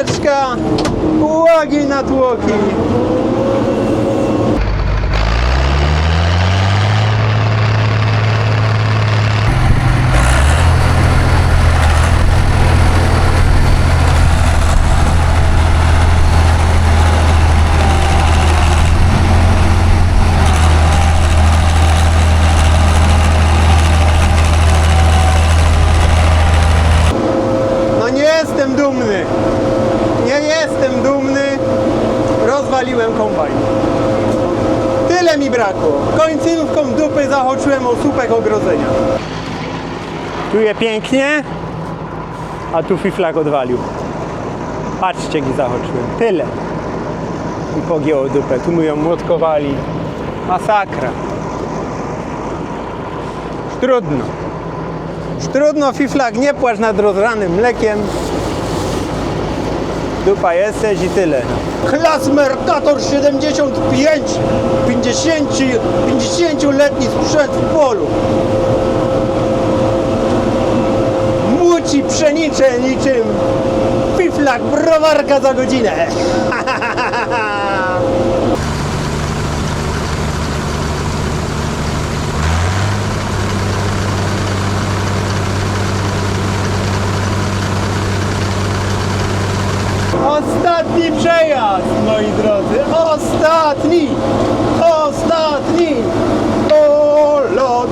Jedyneczka, łogi na tłoki. No nie jestem dumny. Nie jestem dumny. Rozwaliłem kombajn. Tyle mi brakło. Końcówką dupy słupek ogrodzenia. Pięknie, a tu fiflak odwalił. Patrzcie, jak zahaczyłem. Tyle. I pogięło dupę. Tu my ją młotkowali. Masakra. Trudno. Trudno, fiflak, nie płacz nad rozranym mlekiem. Dupa jesteś i tyle. Klas Mercator 75, 50, 50-letni sprzęt w polu. Muci pszenicze niczym fiflak, browarka za godzinę. Ostatni przejazd, moi drodzy. Ostatni! Ostatni! Polot!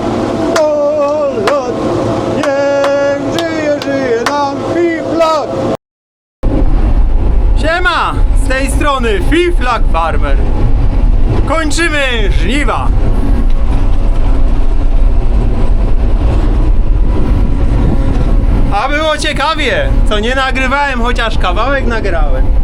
Polot! Niech żyje, żyje nam Fiflak! Siema! Z tej strony Fiflak Farmer. Kończymy żniwa. A było ciekawie, co nie nagrywałem, chociaż kawałek nagrałem.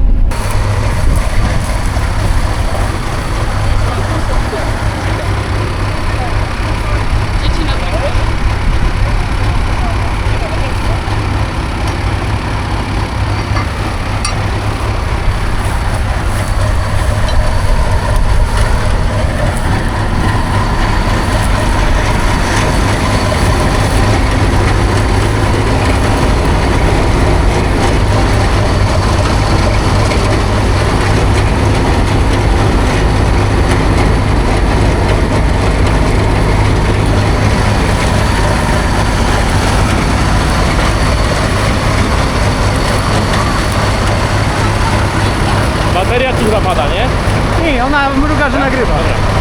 Bateria ci zapada, nie? Nie, ona mruga, że nagrywa. żem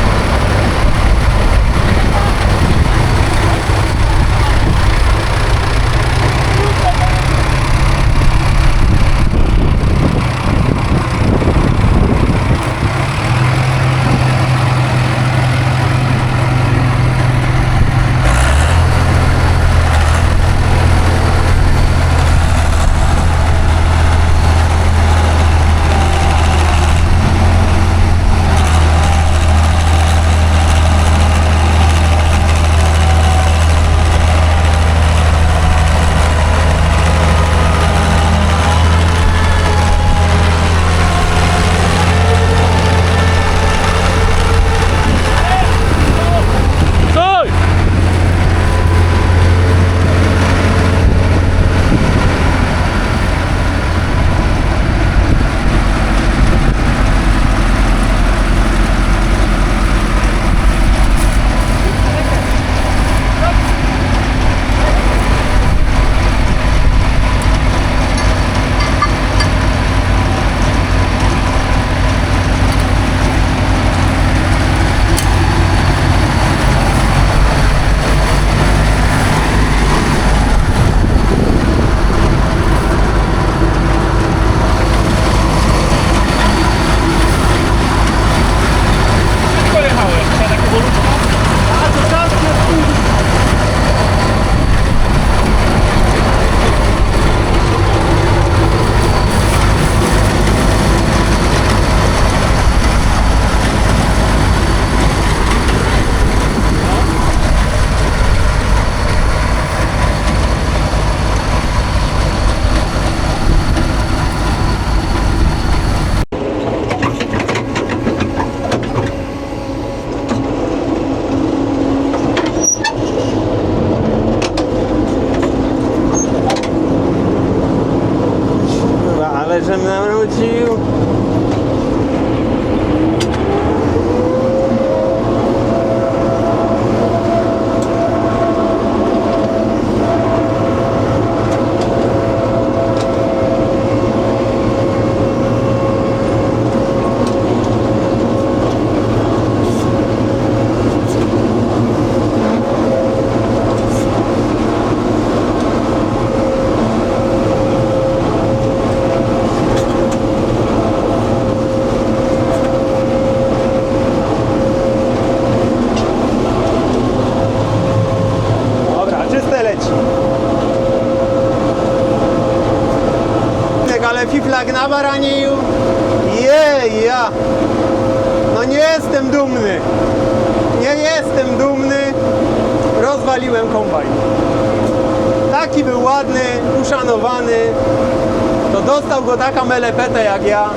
taka melepeta jak ja.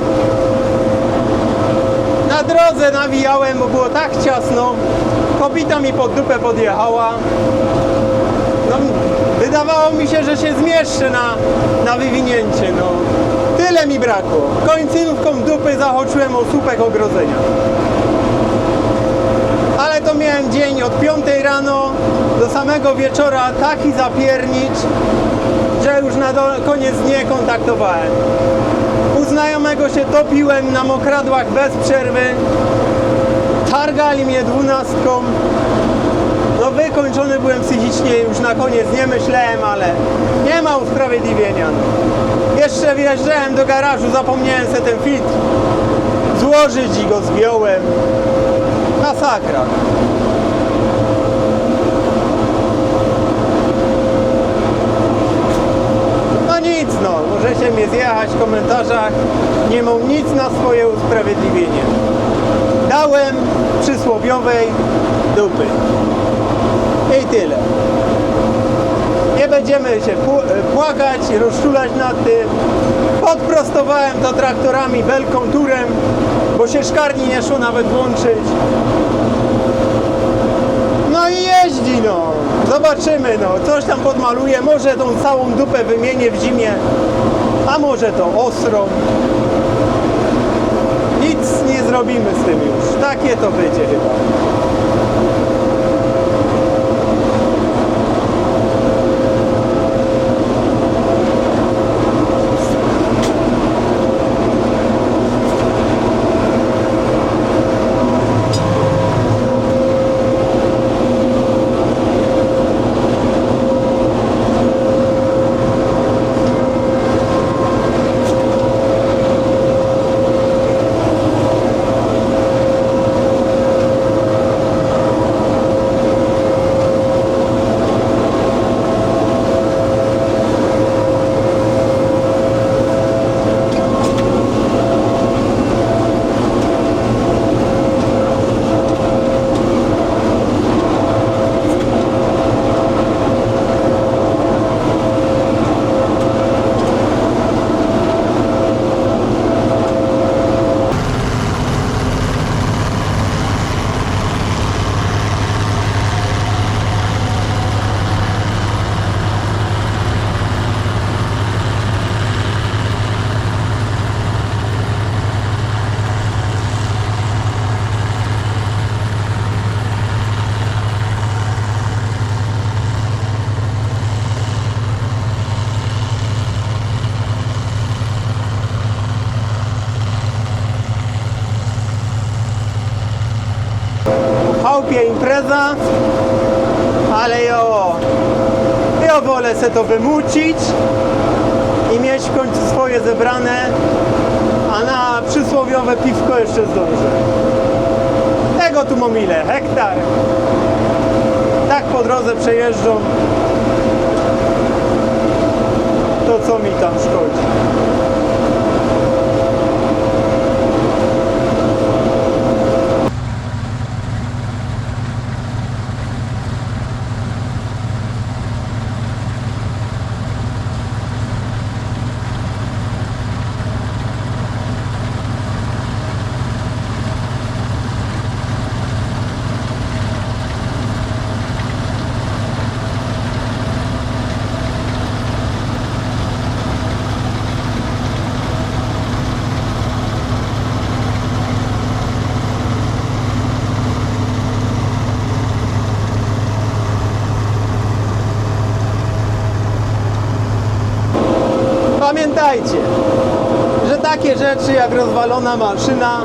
Na drodze nawijałem, bo było tak ciasno. Kobita mi pod dupę podjechała. No, wydawało mi się, że się zmieszczę na, na wywinięcie. No. Tyle mi brakło. Końcówką dupy zahaczyłem o słupek ogrodzenia. Miałem dzień od 5 rano do samego wieczora taki zapiernicz, że już na koniec nie kontaktowałem. U znajomego się topiłem na mokradłach bez przerwy. Targali mnie dwunastką. No wykończony byłem psychicznie, już na koniec nie myślałem, ale nie ma usprawiedliwienia. Jeszcze wjeżdżałem do garażu, zapomniałem sobie ten filtr złożyć i go zgiąłem. Masakra. No nic no, możecie mnie zjechać w komentarzach. Nie mam nic na swoje usprawiedliwienie. Dałem przysłowiowej dupy. I tyle. Będziemy się pł- płakać, rozczulać nad tym. Podprostowałem to traktorami belką turem, bo się szkarni nie szło nawet włączyć. No i jeździ no. Zobaczymy no. Coś tam podmaluję. Może tą całą dupę wymienię w zimie. A może to ostrą. Nic nie zrobimy z tym już. Takie to będzie chyba. Impreza, ale jo, ja wolę se to wymucić i mieć w końcu swoje zebrane, a na przysłowiowe piwko jeszcze zdążę. Tego tu mam ile? Hektar. Tak po drodze przejeżdżą. To co mi tam szkodzi? Pamiętajcie, że takie rzeczy jak rozwalona maszyna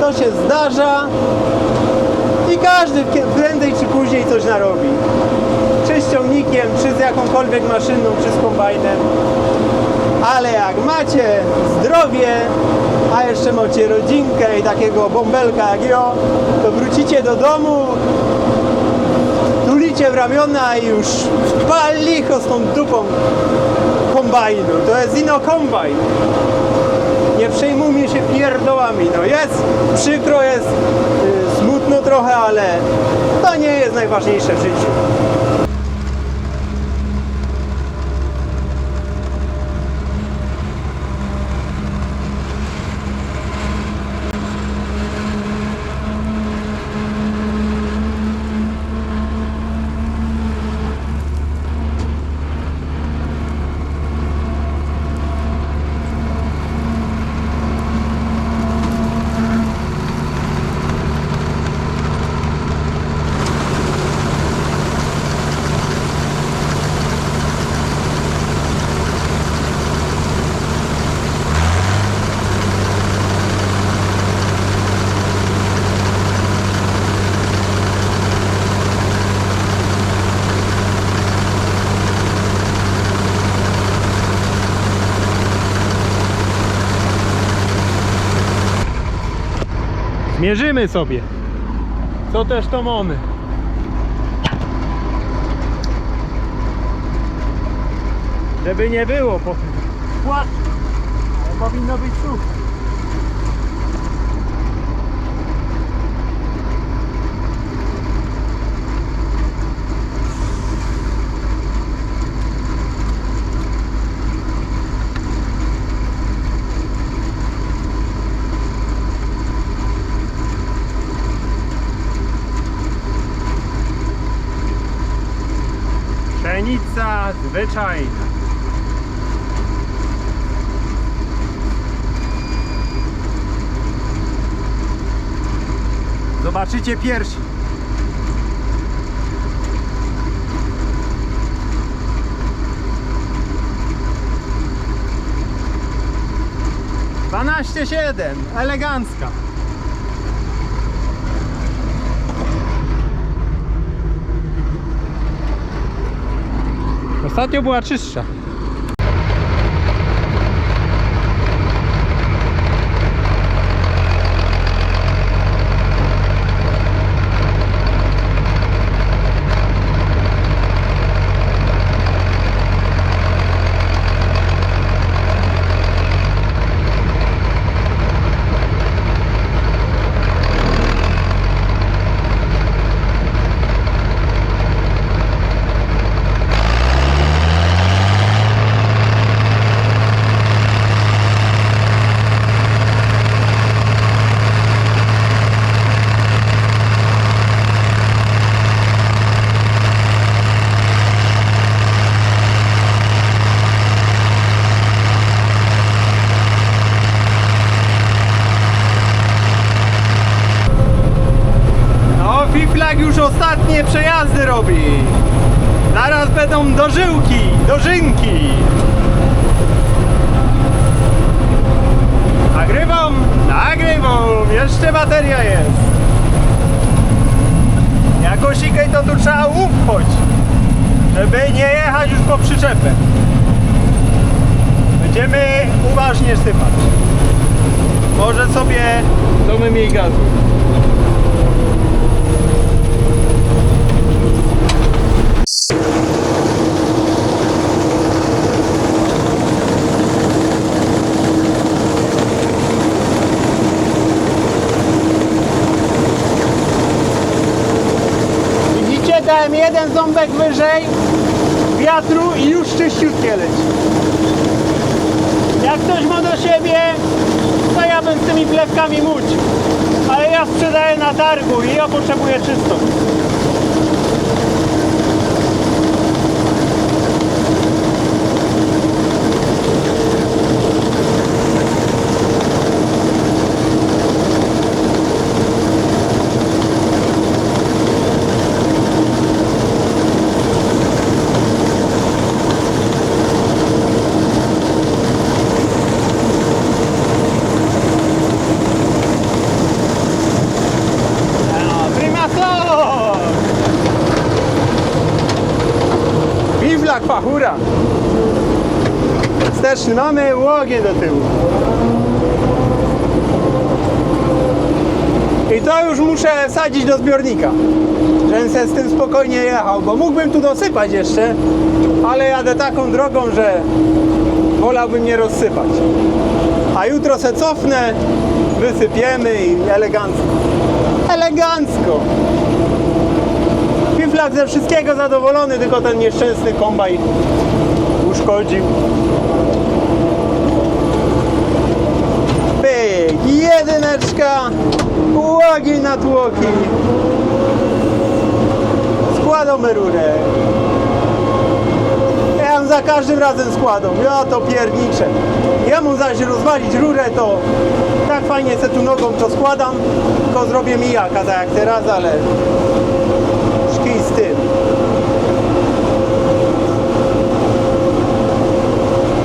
to się zdarza i każdy prędzej czy później coś narobi. Czy z ciągnikiem, czy z jakąkolwiek maszyną, czy z kombajnem. Ale jak macie zdrowie, a jeszcze macie rodzinkę i takiego bąbelka jak ja, to wrócicie do domu, tulicie w ramiona i już pal licho z tą dupą kombajnu. To jest ino kombajn. Nie przejmujmy się pierdołami. No jest przykro, jest y, smutno trochę, ale to nie jest najważniejsze w życiu. Mierzymy sobie. Co też to mamy. Żeby nie było potem płaszcz, ale powinno być suche. Pszenica zwyczajna. Zobaczycie piersi. Dwanaście siedem, elegancka. Ostatnio była czystsza. Fiflak już ostatnie przejazdy robi. Zaraz będą dożyłki, dożynki. Nagrywam, nagrywam, jeszcze bateria jest. Jako sikej to tu trzeba upchać, żeby nie jechać już po przyczepę. Będziemy uważnie sypać. Może sobie domy mniej gazu. Widzicie, dałem jeden ząbek wyżej wiatru i już czyściutkie leci. Jak ktoś ma do siebie, to ja bym z tymi plewkami mucił. Ale ja sprzedaję na targu i ja potrzebuję czystą. Świąteczny. Mamy łogie do tyłu. I to już muszę wsadzić do zbiornika, żebym se z tym spokojnie jechał, bo mógłbym tu dosypać jeszcze, ale jadę taką drogą, że wolałbym nie rozsypać. A jutro se cofnę, wysypiemy i elegancko. Elegancko! Piflak ze wszystkiego zadowolony, tylko ten nieszczęsny kombaj uszkodził. Jedyneczka, łogi na tłoki. Składamy rurę. Ja za każdym razem składą, ja to pierniczę. Ja mu zaś rozwalić rurę, to tak fajnie se tu nogą to składam, tylko zrobię mijaka, tak jak teraz, ale szkij z tym.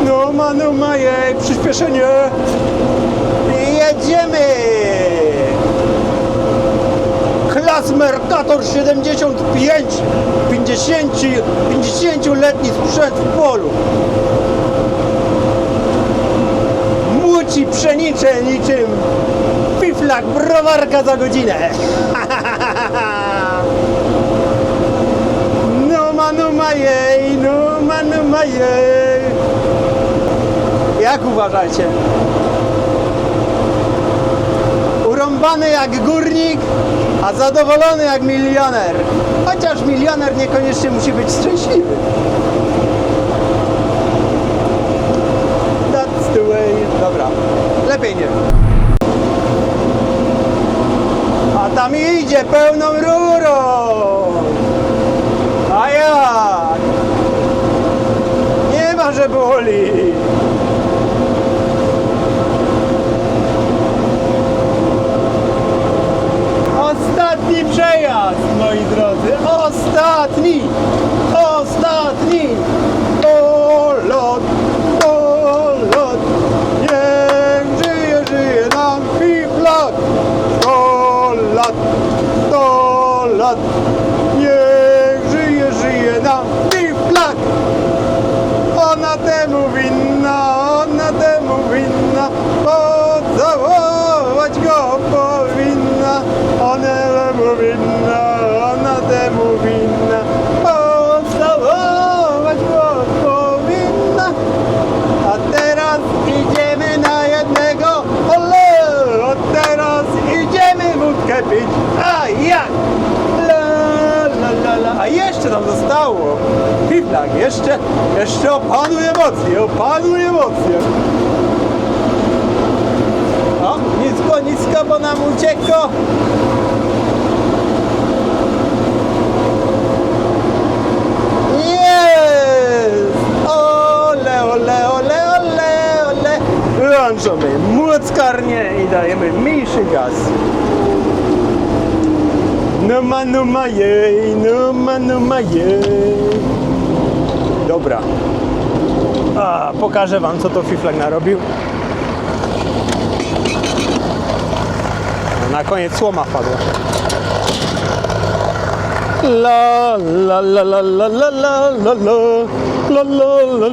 No ma, no ma przyspieszenie. I jedziemy! Mercator 75 50 50-letni sprzęt w polu. Muci pszenicze niczym. Fiflak browarka za godzinę. No ma, no ma jej, no ma, no ma jej. Jak uważacie? Urąbany jak górnik, a zadowolony jak milioner. Chociaż milioner niekoniecznie musi być szczęśliwy. That's the way. Dobra, lepiej nie. A tam idzie pełną rurą. A jak? Nie ma, że boli. Ostatni przejazd, moi drodzy. Ostatni! Polot! Polot! Niech żyje, żyje nam Fiflak! Sto lat! Sto lat! Niech żyje, żyje nam Fiflak! Ona temu winna, ona temu winna, pocałować go powinna. Ona temu winna, ona temu winna, pocałować go powinna. A teraz idziemy na jednego, ole, a teraz idziemy wódkę pić, a jak? La, la, la, la. A jeszcze tam zostało. Fiflak, jeszcze, jeszcze opanuj emocje, opanuj emocje. O, nisko, nisko, bo nam uciekło. Jest! Ole, ole, ole, ole, ole. Wyłączamy młockarnię i dajemy mniejszy gaz. No ma, no ma jej, no ma, no ma jej. Dobra. A, pokażę wam co to Fiflak narobił. No, na koniec słoma wpadła. La la la la la la la la la la la la la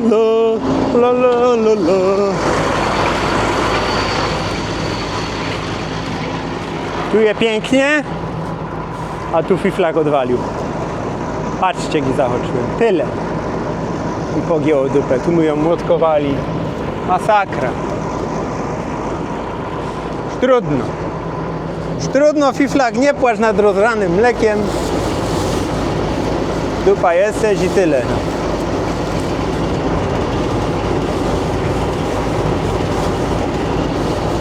la la la la Tu je pięknie, a tu Fiflak odwalił. Patrzcie, jak zachoczyłem. Tyle. I pogięło dupę. Tu my ją młotkowali. Masakra. Trudno. Trudno, Fiflak, nie płacz nad rozranym mlekiem. Dupa jesteś i tyle.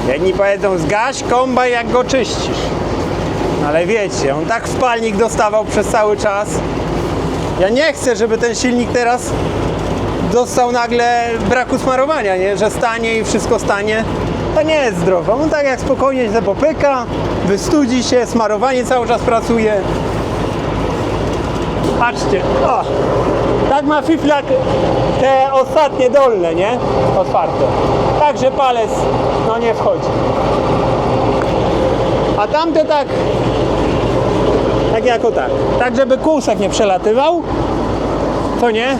Jedni powiedzą zgaś kombaj jak go czyścisz. No Ale wiecie, on tak wpalnik dostawał przez cały czas. Ja nie chcę, żeby ten silnik teraz dostał nagle braku smarowania, nie? Że stanie i wszystko stanie. To nie jest zdrowe. On tak jak spokojnie się popyka, wystudzi się, smarowanie cały czas pracuje. Patrzcie, o! Tak ma fiflak te ostatnie dolne, nie? Otwarte. Także palec no nie wchodzi. A tamte tak tak jako tak. Tak żeby kółsek nie przelatywał. To nie?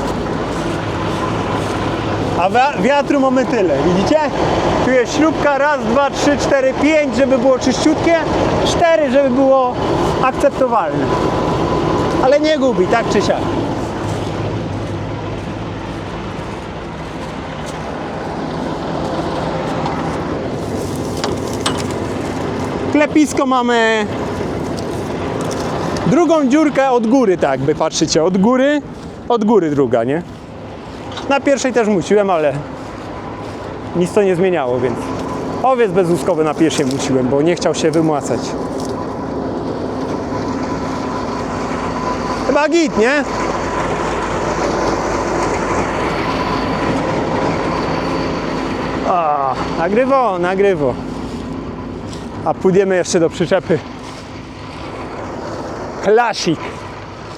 A wi- wiatru mamy tyle, widzicie? Tu jest śrubka, raz, dwa, trzy, cztery, pięć, żeby było czyściutkie, cztery, żeby było akceptowalne. Ale nie gubi, tak czy siak. Klepisko mamy drugą dziurkę od góry, tak jakby patrzycie, od góry, od góry druga, nie? Na pierwszej też musiłem, ale nic to nie zmieniało, więc owiec bezłuskowy na pierwszej musiłem, bo nie chciał się wymłacać. Chyba git, nie? Nagrywo, nagrywo. A pójdziemy jeszcze do przyczepy. Klasik.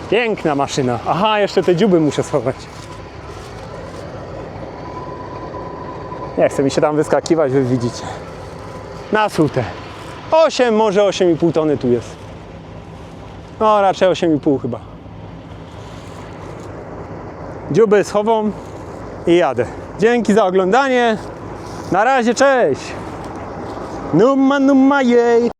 Piękna maszyna. Aha, jeszcze te dziuby muszę schować. Nie chce mi się tam wyskakiwać, wy widzicie. Na sutę. 8, może 8,5 tony tu jest. No, raczej 8,5 chyba. Dziuby schową i jadę. Dzięki za oglądanie. Na razie, cześć. Numa, numa, jej.